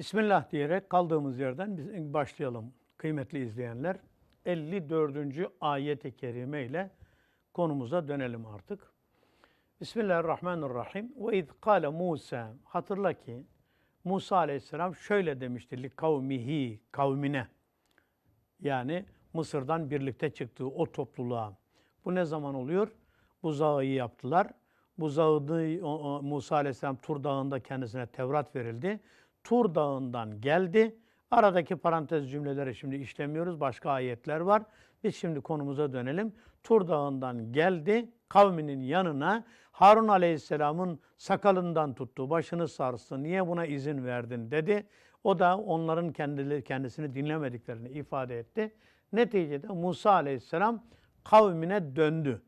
Bismillah diyerek kaldığımız yerden biz başlayalım kıymetli izleyenler. 54. ayet-i kerime ile konumuza dönelim artık. Bismillahirrahmanirrahim. Ve iz kâle Musa. Hatırla ki Musa aleyhisselam şöyle demişti. Li kavmihi, kavmine. Yani Mısır'dan birlikte çıktığı o topluluğa. Bu ne zaman oluyor? Buzağı yaptılar. Buzağı Musa aleyhisselam Tur Dağı'nda kendisine Tevrat verildi. Tur Dağı'ndan geldi. Aradaki parantez cümleleri şimdi işlemiyoruz. Başka ayetler var. Biz şimdi konumuza dönelim. Tur Dağı'ndan geldi. Kavminin yanına Harun Aleyhisselam'ın sakalından tuttu. Başını sarstı. Niye buna izin verdin dedi. O da onların kendileri kendisini dinlemediklerini ifade etti. Neticede Musa Aleyhisselam kavmine döndü.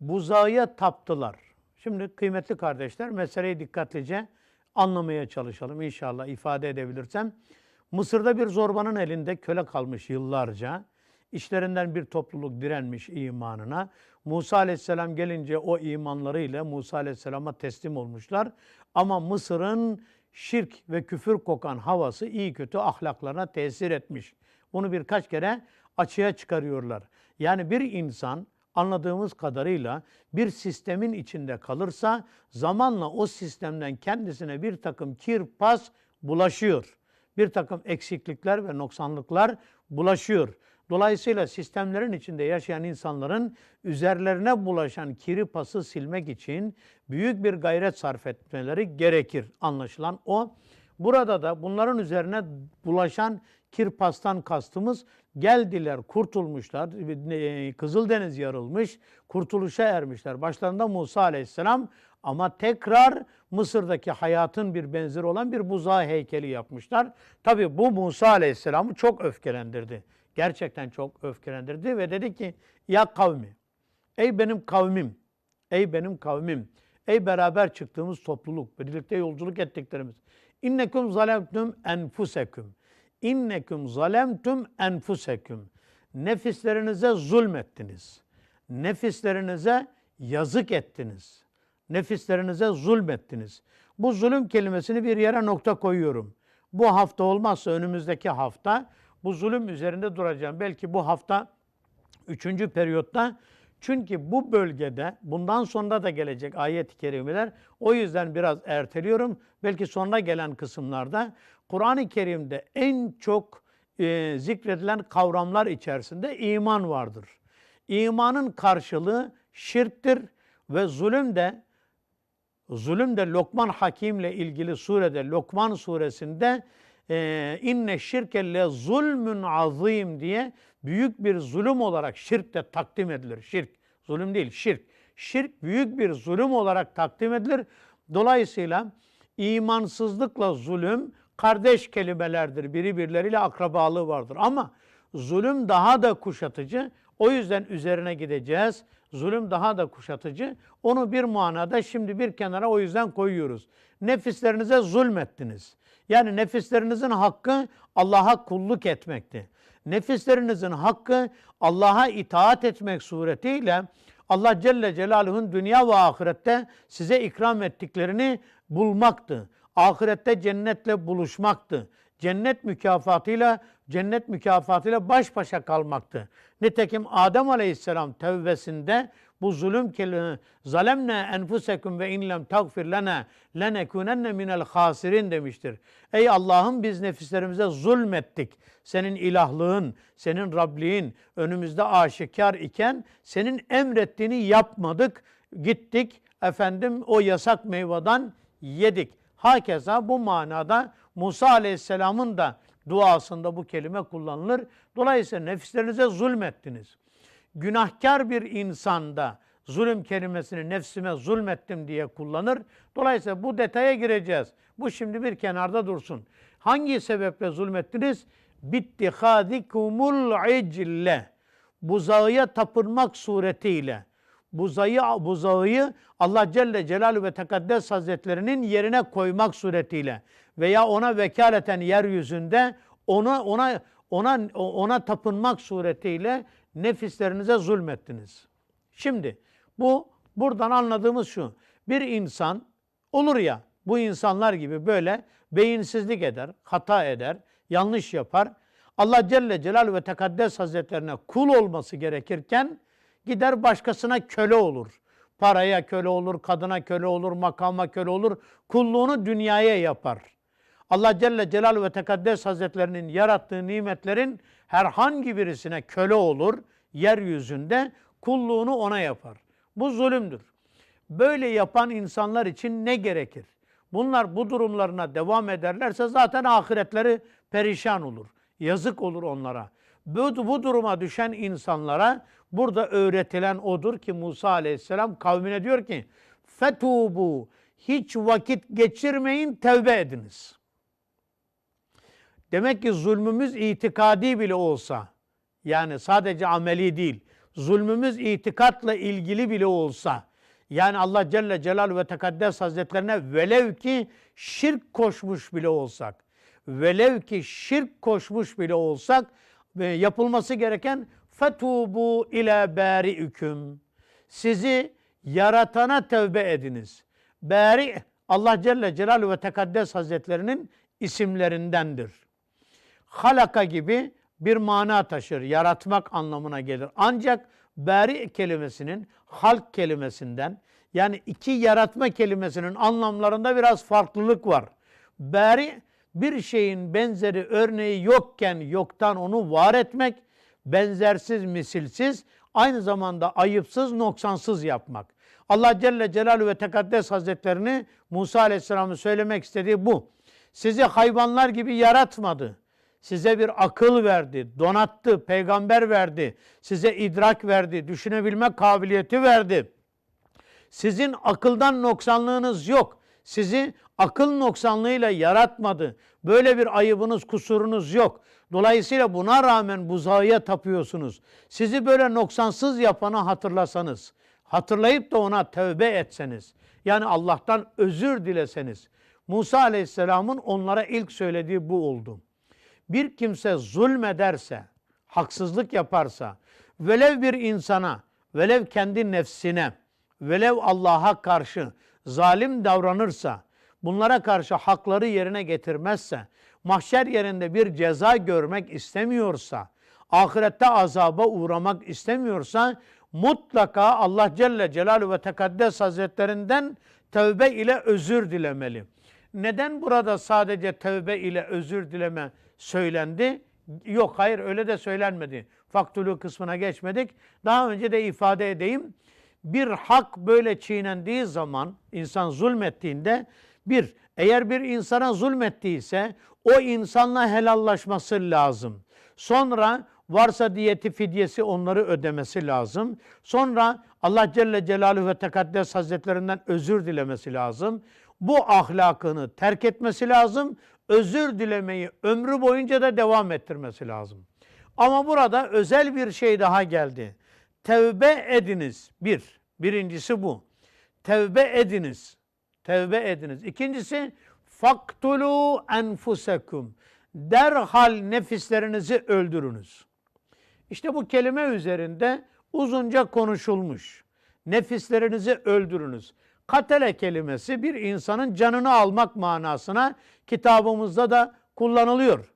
Buzağıya taptılar. Şimdi kıymetli kardeşler meseleyi dikkatlice anlamaya çalışalım inşallah ifade edebilirsem. Mısır'da bir zorbanın elinde köle kalmış yıllarca. İşlerinden bir topluluk direnmiş imanına. Musa aleyhisselam gelince o imanlarıyla Musa aleyhisselama teslim olmuşlar. Ama Mısır'ın şirk ve küfür kokan havası iyi kötü ahlaklarına tesir etmiş. Bunu birkaç kere açığa çıkarıyorlar. Yani bir insan anladığımız kadarıyla bir sistemin içinde kalırsa zamanla o sistemden kendisine bir takım kir, pas bulaşıyor. Bir takım eksiklikler ve noksanlıklar bulaşıyor. Dolayısıyla sistemlerin içinde yaşayan insanların üzerlerine bulaşan kiri pası silmek için büyük bir gayret sarf etmeleri gerekir. Anlaşılan o. Burada da bunların üzerine bulaşan kirpastan kastımız geldiler, kurtulmuşlar. Kızıldeniz yarılmış, kurtuluşa ermişler. Başlarında Musa aleyhisselam ama tekrar Mısır'daki hayatın bir benzeri olan bir buzağı heykeli yapmışlar. Tabi bu Musa aleyhisselamı çok öfkelendirdi. Gerçekten çok öfkelendirdi ve dedi ki ya kavmi, ey benim kavmim, ey benim kavmim, ey beraber çıktığımız topluluk, birlikte yolculuk ettiklerimiz. İnnekum zalemtum enfuseküm. İnnekum zalemtum enfuseküm. Nefislerinize zulmettiniz. Nefislerinize yazık ettiniz. Nefislerinize zulmettiniz. Bu zulüm kelimesini bir yere nokta koyuyorum. Bu hafta olmazsa önümüzdeki hafta bu zulüm üzerinde duracağım. Belki bu hafta üçüncü periyotta çünkü bu bölgede bundan sonra da gelecek ayet-i kerimeler o yüzden biraz erteliyorum. Belki sonra gelen kısımlarda Kur'an-ı Kerim'de en çok e, zikredilen kavramlar içerisinde iman vardır. İmanın karşılığı şirktir ve zulüm de zulüm de Lokman Hakim ile ilgili surede Lokman suresinde e, inne şirke zulmün azim diye büyük bir zulüm olarak şirk de takdim edilir. Şirk, zulüm değil şirk. Şirk büyük bir zulüm olarak takdim edilir. Dolayısıyla imansızlıkla zulüm kardeş kelimelerdir. Biri birileriyle akrabalığı vardır. Ama zulüm daha da kuşatıcı. O yüzden üzerine gideceğiz. Zulüm daha da kuşatıcı. Onu bir manada şimdi bir kenara o yüzden koyuyoruz. Nefislerinize zulmettiniz. Yani nefislerinizin hakkı Allah'a kulluk etmekti. Nefislerinizin hakkı Allah'a itaat etmek suretiyle Allah Celle Celaluhu'nun dünya ve ahirette size ikram ettiklerini bulmaktı. Ahirette cennetle buluşmaktı. Cennet mükafatıyla cennet mükafatıyla baş başa kalmaktı. Nitekim Adem Aleyhisselam tevbesinde bu zulüm kelime zalemne enfusekum ve in lem tagfir lana lenekunenne minel hasirin demiştir. Ey Allah'ım biz nefislerimize zulmettik. Senin ilahlığın, senin Rabliğin önümüzde aşikar iken senin emrettiğini yapmadık. Gittik efendim o yasak meyvadan yedik. Hakeza bu manada Musa Aleyhisselam'ın da duasında bu kelime kullanılır. Dolayısıyla nefislerinize zulmettiniz. Günahkar bir insanda zulüm kelimesini nefsime zulmettim diye kullanır. Dolayısıyla bu detaya gireceğiz. Bu şimdi bir kenarda dursun. Hangi sebeple zulmettiniz? Bittihadikumul iclle. Buzağıya tapınmak suretiyle. Buzayı, buzağıyı Allah Celle Celaluhu ve Tekaddes Hazretlerinin yerine koymak suretiyle veya ona vekaleten yeryüzünde ona ona ona ona tapınmak suretiyle nefislerinize zulmettiniz. Şimdi bu buradan anladığımız şu. Bir insan olur ya bu insanlar gibi böyle beyinsizlik eder, hata eder, yanlış yapar. Allah Celle Celal ve Tekaddes Hazretlerine kul olması gerekirken gider başkasına köle olur. Paraya köle olur, kadına köle olur, makama köle olur. Kulluğunu dünyaya yapar. Allah Celle Celal ve Tekaddes Hazretlerinin yarattığı nimetlerin herhangi birisine köle olur. Yeryüzünde kulluğunu ona yapar. Bu zulümdür. Böyle yapan insanlar için ne gerekir? Bunlar bu durumlarına devam ederlerse zaten ahiretleri perişan olur. Yazık olur onlara. Bu, bu duruma düşen insanlara burada öğretilen odur ki Musa aleyhisselam kavmine diyor ki fetubu hiç vakit geçirmeyin tevbe ediniz. Demek ki zulmümüz itikadi bile olsa yani sadece ameli değil zulmümüz itikatla ilgili bile olsa yani Allah Celle Celal ve Tekaddes Hazretlerine velev ki şirk koşmuş bile olsak velev ki şirk koşmuş bile olsak ve yapılması gereken fetubu ile bari'üküm. Sizi yaratana tevbe ediniz. Bari Allah Celle Celaluhu ve Tekaddes Hazretlerinin isimlerindendir. Halaka gibi bir mana taşır. Yaratmak anlamına gelir. Ancak bari kelimesinin halk kelimesinden yani iki yaratma kelimesinin anlamlarında biraz farklılık var. Bari bir şeyin benzeri örneği yokken yoktan onu var etmek, benzersiz, misilsiz, aynı zamanda ayıpsız, noksansız yapmak. Allah Celle Celaluhu ve Tekaddes Hazretlerini Musa Aleyhisselam'ın söylemek istediği bu. Sizi hayvanlar gibi yaratmadı. Size bir akıl verdi, donattı, peygamber verdi, size idrak verdi, düşünebilme kabiliyeti verdi. Sizin akıldan noksanlığınız yok. Sizi akıl noksanlığıyla yaratmadı. Böyle bir ayıbınız, kusurunuz yok. Dolayısıyla buna rağmen buzağıya tapıyorsunuz. Sizi böyle noksansız yapanı hatırlasanız, hatırlayıp da ona tövbe etseniz, yani Allah'tan özür dileseniz, Musa Aleyhisselam'ın onlara ilk söylediği bu oldu. Bir kimse zulmederse, haksızlık yaparsa, velev bir insana, velev kendi nefsine, velev Allah'a karşı zalim davranırsa, bunlara karşı hakları yerine getirmezse, mahşer yerinde bir ceza görmek istemiyorsa, ahirette azaba uğramak istemiyorsa, mutlaka Allah Celle Celaluhu ve Tekaddes Hazretlerinden tövbe ile özür dilemeli. Neden burada sadece tövbe ile özür dileme söylendi? Yok hayır öyle de söylenmedi. Faktülü kısmına geçmedik. Daha önce de ifade edeyim. Bir hak böyle çiğnendiği zaman insan zulmettiğinde bir eğer bir insana zulmettiyse o insanla helallaşması lazım. Sonra varsa diyeti fidyesi onları ödemesi lazım. Sonra Allah Celle Celaluhu ve Tekaddes Hazretlerinden özür dilemesi lazım. Bu ahlakını terk etmesi lazım. Özür dilemeyi ömrü boyunca da devam ettirmesi lazım. Ama burada özel bir şey daha geldi. Tevbe ediniz. Bir. Birincisi bu. Tevbe ediniz. Tevbe ediniz. İkincisi faktulu enfusekum. Derhal nefislerinizi öldürünüz. İşte bu kelime üzerinde uzunca konuşulmuş. Nefislerinizi öldürünüz. Katele kelimesi bir insanın canını almak manasına kitabımızda da kullanılıyor.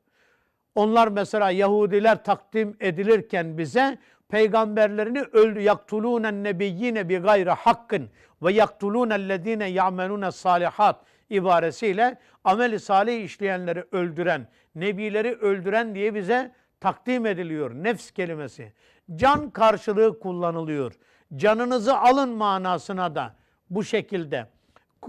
Onlar mesela Yahudiler takdim edilirken bize peygamberlerini öldü yaktulunen nebiyyine bi gayri hakkın ve yaktulunellezine ya'melune salihat ibaresiyle ameli salih işleyenleri öldüren, nebileri öldüren diye bize takdim ediliyor. Nefs kelimesi. Can karşılığı kullanılıyor. Canınızı alın manasına da bu şekilde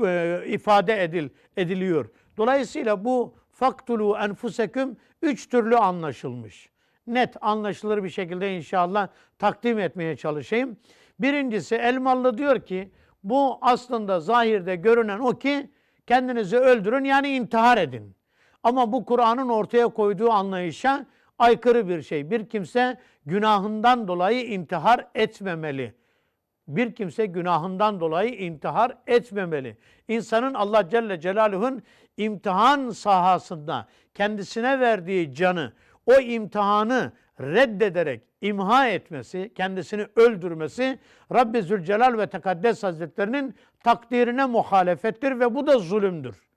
e, ifade edil, ediliyor. Dolayısıyla bu faktulu enfuseküm üç türlü anlaşılmış. Net anlaşılır bir şekilde inşallah takdim etmeye çalışayım. Birincisi Elmalı diyor ki bu aslında zahirde görünen o ki kendinizi öldürün yani intihar edin. Ama bu Kur'an'ın ortaya koyduğu anlayışa aykırı bir şey. Bir kimse günahından dolayı intihar etmemeli. Bir kimse günahından dolayı intihar etmemeli. İnsanın Allah Celle Celaluhu'nun imtihan sahasında kendisine verdiği canı, o imtihanı reddederek imha etmesi, kendisini öldürmesi Rabbi Zülcelal ve Tekaddes Hazretlerinin takdirine muhalefettir ve bu da zulümdür.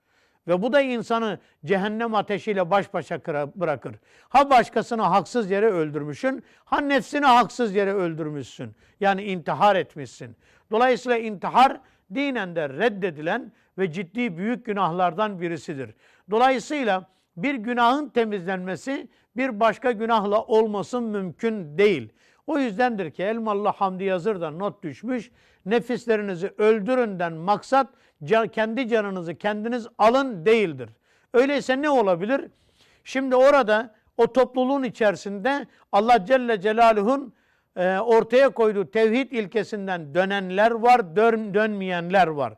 Ve bu da insanı cehennem ateşiyle baş başa bırakır. Ha başkasını haksız yere öldürmüşsün, ha nefsini haksız yere öldürmüşsün. Yani intihar etmişsin. Dolayısıyla intihar dinen de reddedilen ve ciddi büyük günahlardan birisidir. Dolayısıyla bir günahın temizlenmesi bir başka günahla olması mümkün değil. O yüzdendir ki Elmalı Hamdi Yazır da not düşmüş. Nefislerinizi öldüründen maksat ca- kendi canınızı kendiniz alın değildir. Öyleyse ne olabilir? Şimdi orada o topluluğun içerisinde Allah Celle Celaluhu'nun e, ortaya koyduğu tevhid ilkesinden dönenler var, dön, dönmeyenler var.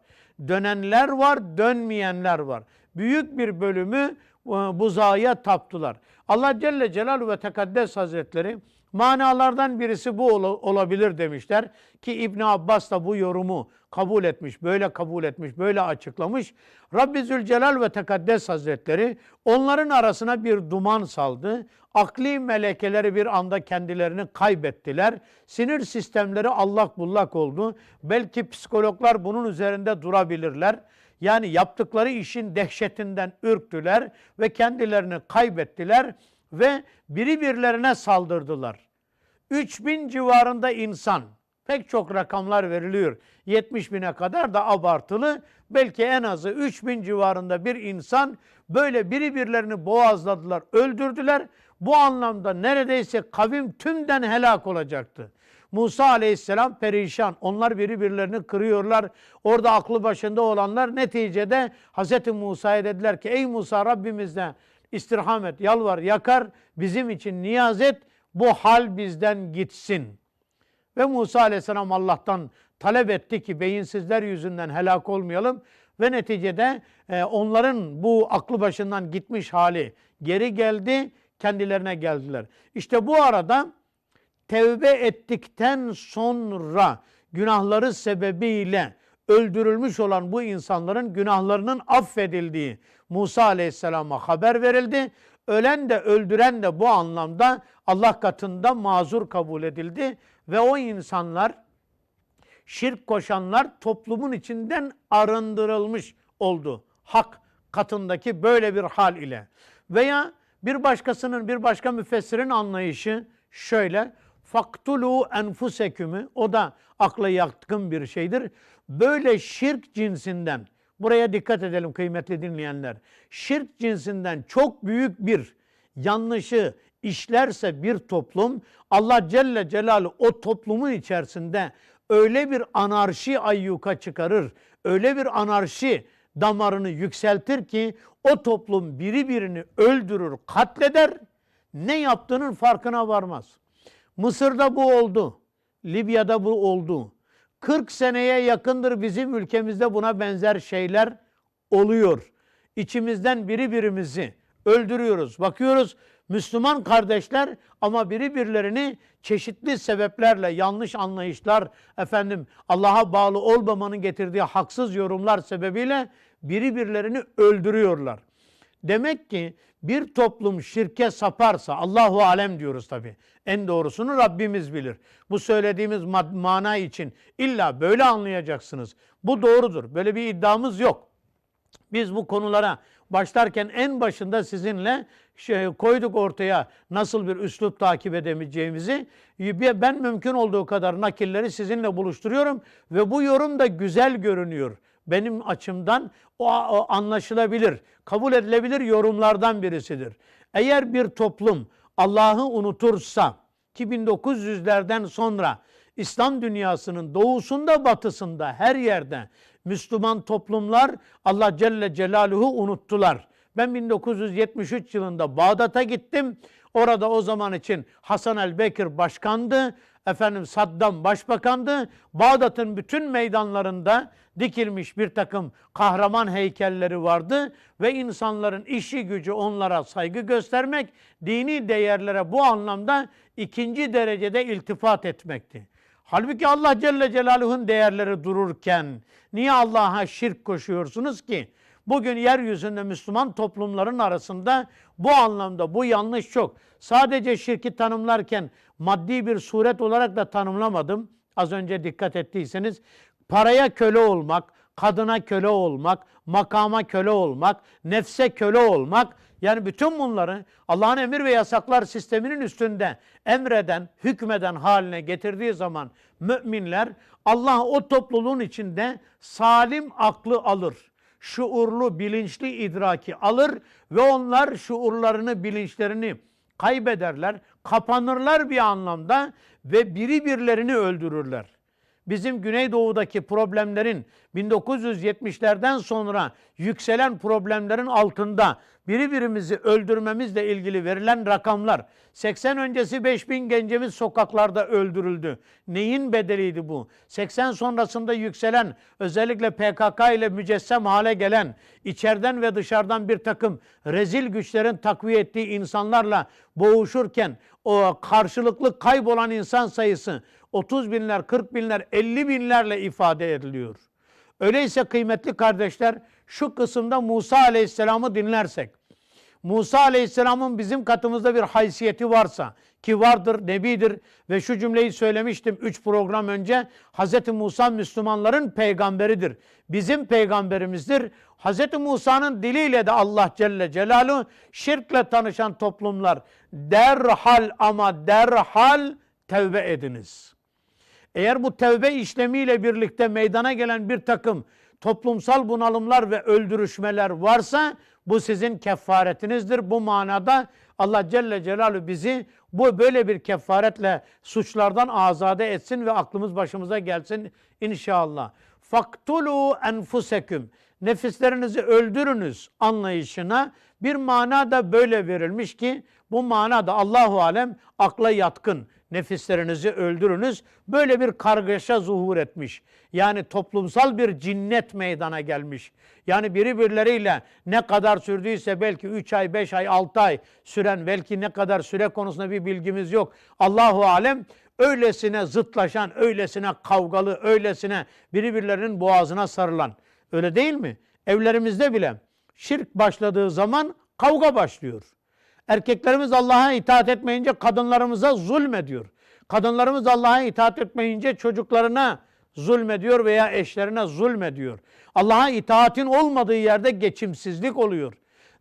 Dönenler var, dönmeyenler var. Büyük bir bölümü e, buzağıya taptılar. Allah Celle Celaluhu ve Tekaddes Hazretleri manalardan birisi bu ola- olabilir demişler ki İbn Abbas da bu yorumu kabul etmiş, böyle kabul etmiş, böyle açıklamış. Rabbi Zülcelal ve Tekaddes Hazretleri onların arasına bir duman saldı. Akli melekeleri bir anda kendilerini kaybettiler. Sinir sistemleri allak bullak oldu. Belki psikologlar bunun üzerinde durabilirler. Yani yaptıkları işin dehşetinden ürktüler ve kendilerini kaybettiler ve biri birilerine saldırdılar. 3000 civarında insan, pek çok rakamlar veriliyor. 70 bine kadar da abartılı. Belki en azı 3000 civarında bir insan böyle biri birilerini boğazladılar, öldürdüler. Bu anlamda neredeyse kavim tümden helak olacaktı. Musa aleyhisselam perişan. Onlar biri birilerini kırıyorlar. Orada aklı başında olanlar neticede Hz. Musa'ya dediler ki ey Musa Rabbimizden istirham et, yalvar, yakar, bizim için niyaz et, bu hal bizden gitsin. Ve Musa aleyhisselam Allah'tan talep etti ki beyinsizler yüzünden helak olmayalım. Ve neticede e, onların bu aklı başından gitmiş hali geri geldi, kendilerine geldiler. İşte bu arada tevbe ettikten sonra günahları sebebiyle öldürülmüş olan bu insanların günahlarının affedildiği Musa Aleyhisselam'a haber verildi. Ölen de öldüren de bu anlamda Allah katında mazur kabul edildi ve o insanlar şirk koşanlar toplumun içinden arındırılmış oldu. Hak katındaki böyle bir hal ile. Veya bir başkasının, bir başka müfessirin anlayışı şöyle. Faktulu enfusekümü, o da akla yatkın bir şeydir. Böyle şirk cinsinden, buraya dikkat edelim kıymetli dinleyenler. Şirk cinsinden çok büyük bir yanlışı işlerse bir toplum, Allah Celle Celaluhu o toplumun içerisinde öyle bir anarşi ayyuka çıkarır, öyle bir anarşi damarını yükseltir ki o toplum biri birini öldürür, katleder, ne yaptığının farkına varmaz. Mısır'da bu oldu, Libya'da bu oldu. 40 seneye yakındır bizim ülkemizde buna benzer şeyler oluyor. İçimizden biri birimizi öldürüyoruz. Bakıyoruz Müslüman kardeşler ama biri birilerini çeşitli sebeplerle yanlış anlayışlar efendim Allah'a bağlı olmamanın getirdiği haksız yorumlar sebebiyle biri birilerini öldürüyorlar. Demek ki bir toplum şirke saparsa Allahu alem diyoruz tabi. En doğrusunu Rabbimiz bilir. Bu söylediğimiz mana için illa böyle anlayacaksınız. Bu doğrudur. Böyle bir iddiamız yok. Biz bu konulara başlarken en başında sizinle şey, koyduk ortaya nasıl bir üslup takip edemeyeceğimizi. Ben mümkün olduğu kadar nakilleri sizinle buluşturuyorum ve bu yorum da güzel görünüyor. Benim açımdan o, anlaşılabilir, kabul edilebilir yorumlardan birisidir. Eğer bir toplum Allah'ı unutursa ki 1900'lerden sonra İslam dünyasının doğusunda batısında her yerde Müslüman toplumlar Allah Celle Celaluhu unuttular. Ben 1973 yılında Bağdat'a gittim. Orada o zaman için Hasan el-Bekir başkandı. Efendim Saddam başbakandı. Bağdat'ın bütün meydanlarında dikilmiş bir takım kahraman heykelleri vardı ve insanların işi gücü onlara saygı göstermek, dini değerlere bu anlamda ikinci derecede iltifat etmekti. Halbuki Allah Celle Celaluhu'nun değerleri dururken niye Allah'a şirk koşuyorsunuz ki? Bugün yeryüzünde Müslüman toplumların arasında bu anlamda bu yanlış çok. Sadece şirki tanımlarken maddi bir suret olarak da tanımlamadım. Az önce dikkat ettiyseniz paraya köle olmak, kadına köle olmak, makama köle olmak, nefse köle olmak, yani bütün bunları Allah'ın emir ve yasaklar sisteminin üstünde emreden, hükmeden haline getirdiği zaman müminler Allah o topluluğun içinde salim aklı alır. Şuurlu, bilinçli idraki alır ve onlar şuurlarını, bilinçlerini kaybederler, kapanırlar bir anlamda ve biri birilerini öldürürler. Bizim Güneydoğu'daki problemlerin 1970'lerden sonra yükselen problemlerin altında birbirimizi öldürmemizle ilgili verilen rakamlar 80 öncesi 5000 gencimiz sokaklarda öldürüldü. Neyin bedeliydi bu? 80 sonrasında yükselen özellikle PKK ile mücessem hale gelen içeriden ve dışarıdan bir takım rezil güçlerin takviye ettiği insanlarla boğuşurken o karşılıklı kaybolan insan sayısı 30 binler, 40 binler, 50 binlerle ifade ediliyor. Öyleyse kıymetli kardeşler şu kısımda Musa Aleyhisselam'ı dinlersek, Musa Aleyhisselam'ın bizim katımızda bir haysiyeti varsa ki vardır, nebidir ve şu cümleyi söylemiştim 3 program önce. Hz. Musa Müslümanların peygamberidir. Bizim peygamberimizdir. Hz. Musa'nın diliyle de Allah Celle Celaluhu şirkle tanışan toplumlar derhal ama derhal tevbe ediniz. Eğer bu tevbe işlemiyle birlikte meydana gelen bir takım toplumsal bunalımlar ve öldürüşmeler varsa bu sizin kefaretinizdir. Bu manada Allah Celle Celaluhu bizi bu böyle bir kefaretle suçlardan azade etsin ve aklımız başımıza gelsin inşallah. Faktulu enfuseküm. Nefislerinizi öldürünüz anlayışına bir mana da böyle verilmiş ki bu mana da Allahu alem akla yatkın. Nefislerinizi öldürünüz. Böyle bir kargaşa zuhur etmiş. Yani toplumsal bir cinnet meydana gelmiş. Yani birbirleriyle ne kadar sürdüyse belki 3 ay, 5 ay, 6 ay süren belki ne kadar süre konusunda bir bilgimiz yok. Allahu alem öylesine zıtlaşan, öylesine kavgalı, öylesine birbirlerinin boğazına sarılan. Öyle değil mi? Evlerimizde bile şirk başladığı zaman kavga başlıyor. Erkeklerimiz Allah'a itaat etmeyince kadınlarımıza zulmediyor. Kadınlarımız Allah'a itaat etmeyince çocuklarına zulmediyor veya eşlerine zulmediyor. Allah'a itaatin olmadığı yerde geçimsizlik oluyor.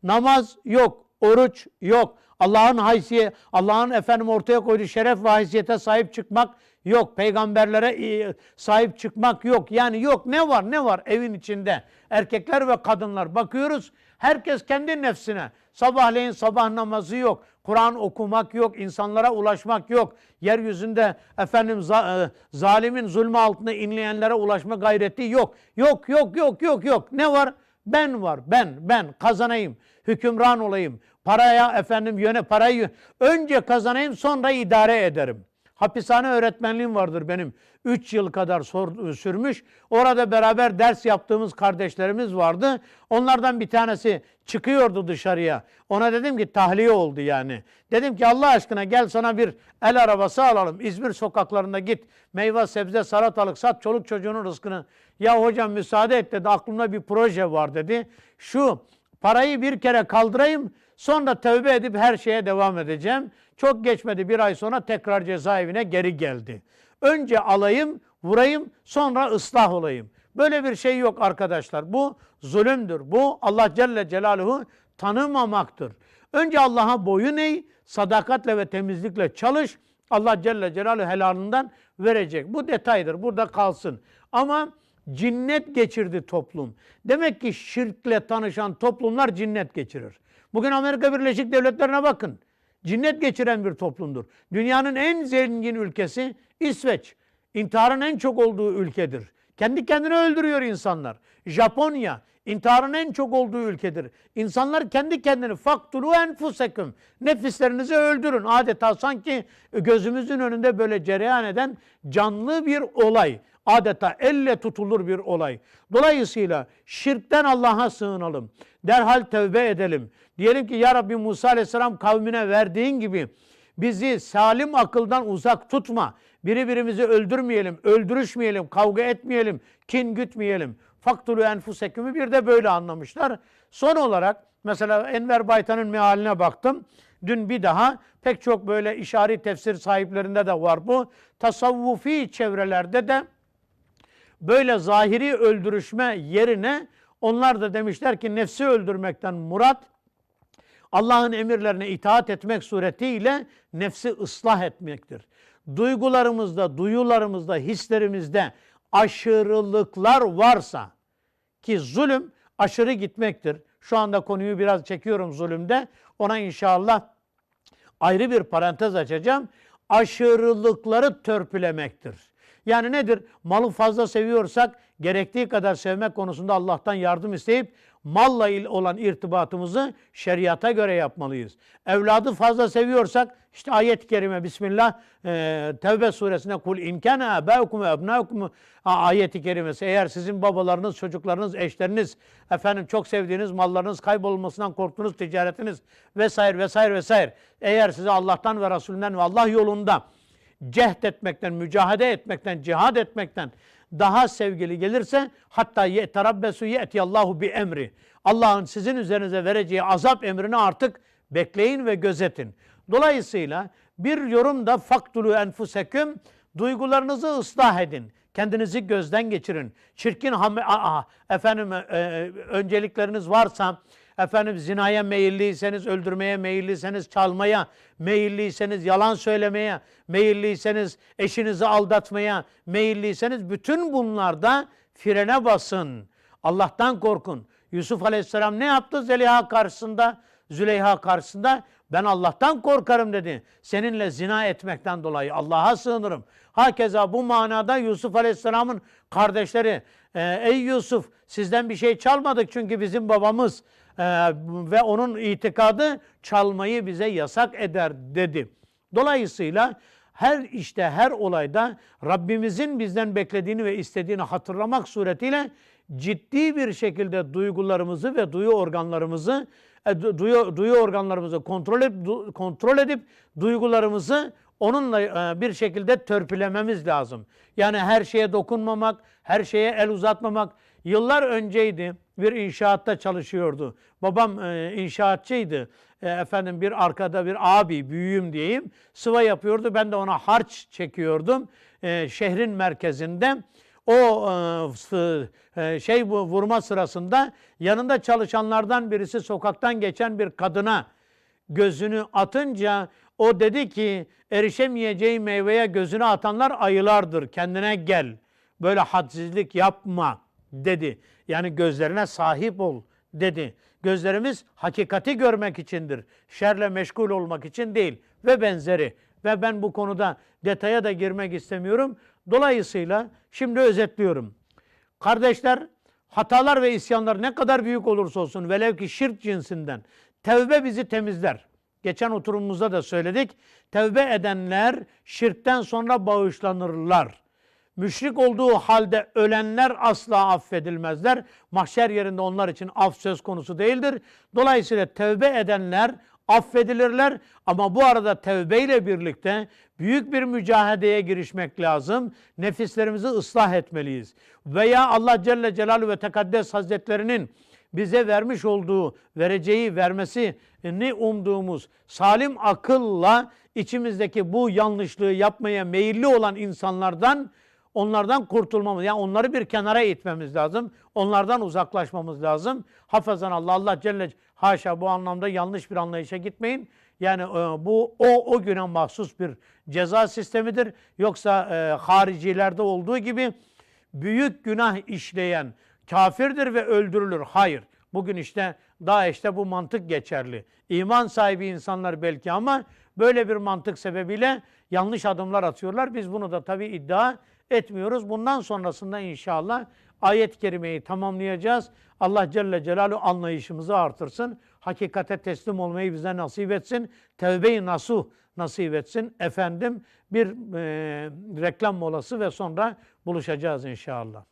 Namaz yok, oruç yok. Allah'ın haysiyet, Allah'ın efendim ortaya koyduğu şeref ve haysiyete sahip çıkmak yok. Peygamberlere e, sahip çıkmak yok. Yani yok ne var ne var evin içinde. Erkekler ve kadınlar bakıyoruz. Herkes kendi nefsine. Sabahleyin sabah namazı yok. Kur'an okumak yok, insanlara ulaşmak yok. Yeryüzünde efendim e, zalimin zulmü altında inleyenlere ulaşma gayreti yok. Yok, yok, yok, yok, yok. Ne var? Ben var, ben, ben kazanayım, hükümran olayım. Paraya efendim yöne parayı önce kazanayım sonra idare ederim. Hapishane öğretmenliğim vardır benim. 3 yıl kadar sor, sürmüş. Orada beraber ders yaptığımız kardeşlerimiz vardı. Onlardan bir tanesi çıkıyordu dışarıya. Ona dedim ki tahliye oldu yani. Dedim ki Allah aşkına gel sana bir el arabası alalım. İzmir sokaklarında git. Meyve, sebze, salatalık sat çoluk çocuğunun rızkını. Ya hocam müsaade et dedi. Aklımda bir proje var dedi. Şu parayı bir kere kaldırayım. Sonra tövbe edip her şeye devam edeceğim. Çok geçmedi bir ay sonra tekrar cezaevine geri geldi. Önce alayım, vurayım, sonra ıslah olayım. Böyle bir şey yok arkadaşlar. Bu zulümdür. Bu Allah Celle Celaluhu tanımamaktır. Önce Allah'a boyun eğ, sadakatle ve temizlikle çalış. Allah Celle Celaluhu helalından verecek. Bu detaydır. Burada kalsın. Ama cinnet geçirdi toplum. Demek ki şirkle tanışan toplumlar cinnet geçirir. Bugün Amerika Birleşik Devletleri'ne bakın cinnet geçiren bir toplumdur. Dünyanın en zengin ülkesi İsveç. İntiharın en çok olduğu ülkedir. Kendi kendine öldürüyor insanlar. Japonya intiharın en çok olduğu ülkedir. İnsanlar kendi kendini faktulu enfuseküm nefislerinizi öldürün. Adeta sanki gözümüzün önünde böyle cereyan eden canlı bir olay. Adeta elle tutulur bir olay. Dolayısıyla şirkten Allah'a sığınalım. Derhal tövbe edelim. Diyelim ki ya Rabbi Musa Aleyhisselam kavmine verdiğin gibi bizi salim akıldan uzak tutma. Birbirimizi öldürmeyelim, öldürüşmeyelim, kavga etmeyelim, kin gütmeyelim. Faktulu enfusekümü bir de böyle anlamışlar. Son olarak mesela Enver Baytan'ın mealine baktım. Dün bir daha pek çok böyle işari tefsir sahiplerinde de var bu. Tasavvufi çevrelerde de böyle zahiri öldürüşme yerine onlar da demişler ki nefsi öldürmekten murat Allah'ın emirlerine itaat etmek suretiyle nefsi ıslah etmektir. Duygularımızda, duyularımızda, hislerimizde aşırılıklar varsa ki zulüm aşırı gitmektir. Şu anda konuyu biraz çekiyorum zulümde. Ona inşallah ayrı bir parantez açacağım. Aşırılıkları törpülemektir. Yani nedir? Malı fazla seviyorsak gerektiği kadar sevmek konusunda Allah'tan yardım isteyip malla olan irtibatımızı şeriata göre yapmalıyız. Evladı fazla seviyorsak işte ayet-i kerime Bismillah e, Tevbe suresine kul imkâne âbâukum ve ebnâukum ayet-i kerimesi eğer sizin babalarınız, çocuklarınız, eşleriniz efendim çok sevdiğiniz mallarınız kaybolmasından korktuğunuz ticaretiniz vesaire vesaire vesaire eğer size Allah'tan ve Resulünden ve Allah yolunda cehd etmekten, mücahede etmekten, cihad etmekten daha sevgili gelirse hatta yeterabbesu yetiyallahu bi emri. Allah'ın sizin üzerinize vereceği azap emrini artık bekleyin ve gözetin. Dolayısıyla bir yorumda faktulu enfuseküm duygularınızı ıslah edin. Kendinizi gözden geçirin. Çirkin efendim e, e, öncelikleriniz varsa efendim zinaya meyilliyseniz, öldürmeye meyilliyseniz, çalmaya meyilliyseniz, yalan söylemeye meyilliyseniz, eşinizi aldatmaya meyilliyseniz bütün bunlarda frene basın. Allah'tan korkun. Yusuf Aleyhisselam ne yaptı Zeliha karşısında? Züleyha karşısında ben Allah'tan korkarım dedi. Seninle zina etmekten dolayı Allah'a sığınırım. Hakeza bu manada Yusuf Aleyhisselam'ın kardeşleri e, ey Yusuf sizden bir şey çalmadık çünkü bizim babamız e, ve onun itikadı çalmayı bize yasak eder dedi. Dolayısıyla her işte her olayda Rabbimizin bizden beklediğini ve istediğini hatırlamak suretiyle ciddi bir şekilde duygularımızı ve duyu organlarımızı e, duyu, duyu organlarımızı kontrol edip, kontrol edip duygularımızı onunla e, bir şekilde törpülememiz lazım. Yani her şeye dokunmamak, her şeye el uzatmamak. Yıllar önceydi bir inşaatta çalışıyordu. Babam e, inşaatçıydı. E, efendim bir arkada bir abi, büyüğüm diyeyim. Sıva yapıyordu. Ben de ona harç çekiyordum. E, şehrin merkezinde. O e, e, şey bu vurma sırasında yanında çalışanlardan birisi sokaktan geçen bir kadına gözünü atınca o dedi ki erişemeyeceği meyveye gözünü atanlar ayılardır. Kendine gel. Böyle hadsizlik yapma dedi. Yani gözlerine sahip ol dedi. Gözlerimiz hakikati görmek içindir. Şerle meşgul olmak için değil ve benzeri. Ve ben bu konuda detaya da girmek istemiyorum. Dolayısıyla şimdi özetliyorum. Kardeşler hatalar ve isyanlar ne kadar büyük olursa olsun velev ki şirk cinsinden tevbe bizi temizler. Geçen oturumumuzda da söyledik. Tevbe edenler şirkten sonra bağışlanırlar. Müşrik olduğu halde ölenler asla affedilmezler. Mahşer yerinde onlar için af söz konusu değildir. Dolayısıyla tevbe edenler affedilirler ama bu arada tevbe ile birlikte büyük bir mücahedeye girişmek lazım. Nefislerimizi ıslah etmeliyiz. Veya Allah Celle Celaluhu ve Tekaddes Hazretlerinin bize vermiş olduğu, vereceği, vermesini umduğumuz salim akılla içimizdeki bu yanlışlığı yapmaya meyilli olan insanlardan onlardan kurtulmamız, yani onları bir kenara itmemiz lazım. Onlardan uzaklaşmamız lazım. Hafazan Allah, Allah Celle haşa bu anlamda yanlış bir anlayışa gitmeyin. Yani e, bu o o güne mahsus bir ceza sistemidir. Yoksa e, haricilerde olduğu gibi büyük günah işleyen kafirdir ve öldürülür. Hayır. Bugün işte daha işte bu mantık geçerli. İman sahibi insanlar belki ama böyle bir mantık sebebiyle yanlış adımlar atıyorlar. Biz bunu da tabii iddia etmiyoruz. Bundan sonrasında inşallah ayet-i kerimeyi tamamlayacağız. Allah Celle Celaluhu anlayışımızı artırsın. Hakikate teslim olmayı bize nasip etsin. Tevbe-i nasuh nasip etsin. Efendim bir e, reklam molası ve sonra buluşacağız inşallah.